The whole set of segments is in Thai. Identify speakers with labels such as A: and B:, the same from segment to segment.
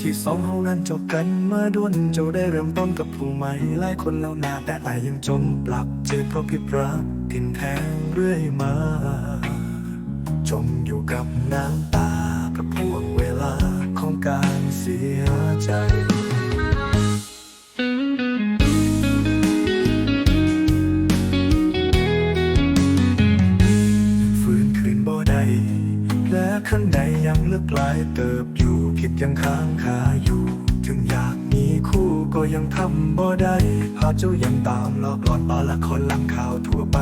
A: ที่สองเฮานั้นจบกันมาด้วนเจ้าได้เริ่มต้นกับผู้ใหม่หลายคนแล้วนาแต่อายยังจมปลักเจ็บเพราะผิดรักทินแทงเรื่อยมา จมอยู่กับน้ำตากับพวงเวลาของการเสียใจฟื้นคืนบ่ได้และข้างใน ยังลึกลายเติบอยู่คิดยังค้างคาอยู่ ถึงอยากมีคู่ก็ยังทำบ่ได้ภาเจ้ายังตามหลอกหลอนปาละครหลังข่าวทั่วไป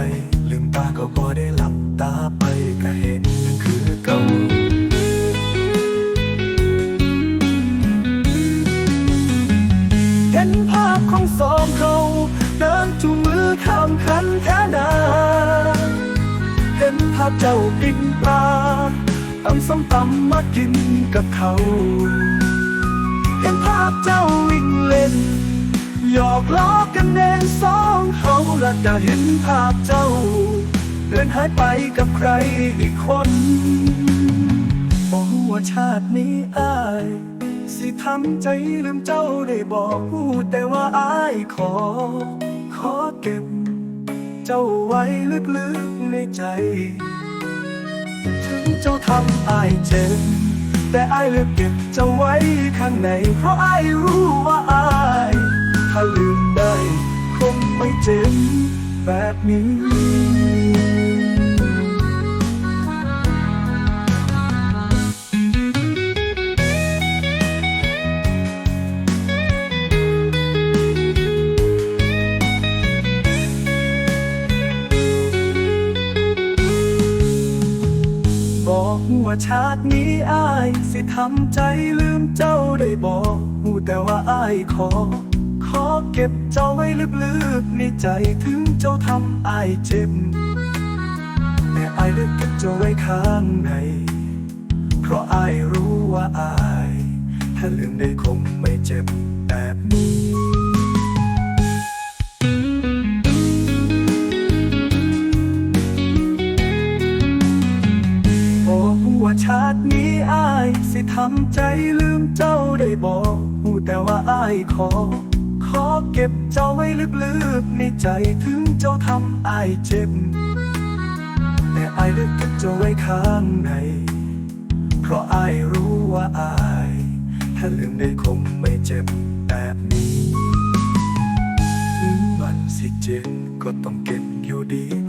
A: ลืมตาก็บ่ได้หลับตาไปก็เห็นคือเก่าเห็นภาพของสองเขาเดินจูงมือข้ามคันแท้นาเห็นภาพเจ้าปิ้งปลา ตำส้มตำมากินกับเขา เห็นภาพเจ้าวิ่งเล่น หยอกล้อกันเองสองเขาและจะเห็นภาพเจ้าเดินหายไปกับใครอีกคนบอกว่าชาตินี้อาย สิทำใจลืมเจ้าได้บอกพูดแต่ว่าอายขอ ขอเก็บ เจ้าไว้ลึกๆในใจ จ้าทำอายเจ็บแต่อายเลือกเก็บเจ้าไว้ข้างใน เพราะอายรู้ว่าอายถ้าลืมได้ คงไม่เจ็บแบบนี้ บอกว่าชาตินี้อายสิทำใจลืมเจ้าได้บอกหูแต่ว่าอายขอ ขอเก็บเจ้าไว้ลึกๆในใจถึงเจ้าทำอายเจ็บแต่อายเลือกเก็บเจ้าไว้ข้างใน เพราะอายรู้ว่าอาย ถ้าลืมได้คงไม่เจ็บแบบนี้ ว่าชาตินี้อายสิทำใจลืมเจ้าได้บอกหูแต่ว่าอายขอ ขอเก็บเจ้าไว้ลึกๆในใจถึงเจ้าทำอายเจ็บ แต่อายเลือกเก็บเจ้าไว้ข้างใน เพราะอายรู้ว่าอาย ถ้าลืมได้คงไม่เจ็บแบบนี้ถึงมันสิเจ็บก็ต้องเก็บ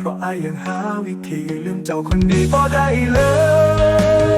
A: เพราะอายยังหาวิธีลืมเจ้าคนนี้พอได้เลย